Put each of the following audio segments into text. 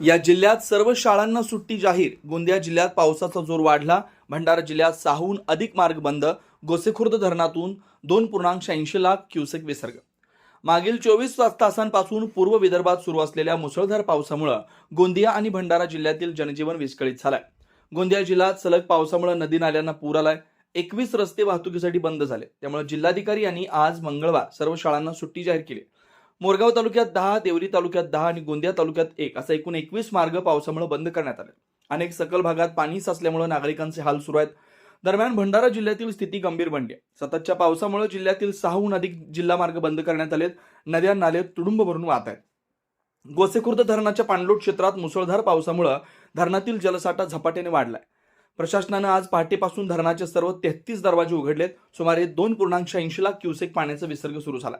या जिल्ह्यात सर्व शाळांना सुट्टी जाहीर. गोंदिया जिल्ह्यात पावसाचा जोर वाढला. भंडारा जिल्ह्यात सहाहून अधिक मार्ग बंद. गोसेखुर्द धरणातून दोन पूर्णांक शहाऐंशी लाख क्युसेक विसर्ग. मागील चोवीस तासांपासून पूर्व विदर्भात सुरू असलेल्या मुसळधार पावसामुळे गोंदिया आणि भंडारा जिल्ह्यातील जनजीवन विस्कळीत झालंय. गोंदिया जिल्ह्यात सलग पावसामुळे नदी नाल्यांना पूर आलाय. एकवीस रस्ते वाहतुकीसाठी बंद झाले. त्यामुळे जिल्हाधिकारी यांनी आज मंगळवार सर्व शाळांना सुट्टी जाहीर केली. मोरगाव तालुक्यात दहा देवरी तालुक्यात दहा आणि गोंदिया तालुक्यात एक असा एकूण एकवीस मार्ग पावसामुळे बंद करण्यात आले. अनेक सकल भागात पाणी साचल्यामुळे नागरिकांचे हाल सुरू आहेत. दरम्यान भंडारा जिल्ह्यातील स्थिती गंभीर बनली आहे. सततच्या पावसामुळे जिल्ह्यातील सहाहून अधिक जिल्हा मार्ग बंद करण्यात आलेत. नद्या नाले तुडुंब भरून वाहत आहेत. गोसेखुर्द धरणाच्या पाणलोट क्षेत्रात मुसळधार पावसामुळे धरणातील जलसाठा झपाट्याने वाढलाय. प्रशासनानं आज पहाटेपासून धरणाचे सर्व तेहतीस दरवाजे उघडलेत. सुमारे दोन पूर्णांक ऐंशी लाख क्युसेक पाण्याचा विसर्ग सुरू झाला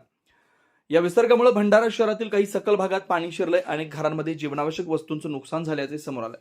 या विसर्गामुळे भंडारा शहरातील काही सकल भागात पाणी शिरलंय अनेक घरांमध्ये जीवनावश्यक वस्तूंचं नुकसान झाल्याचे समोर आलंय.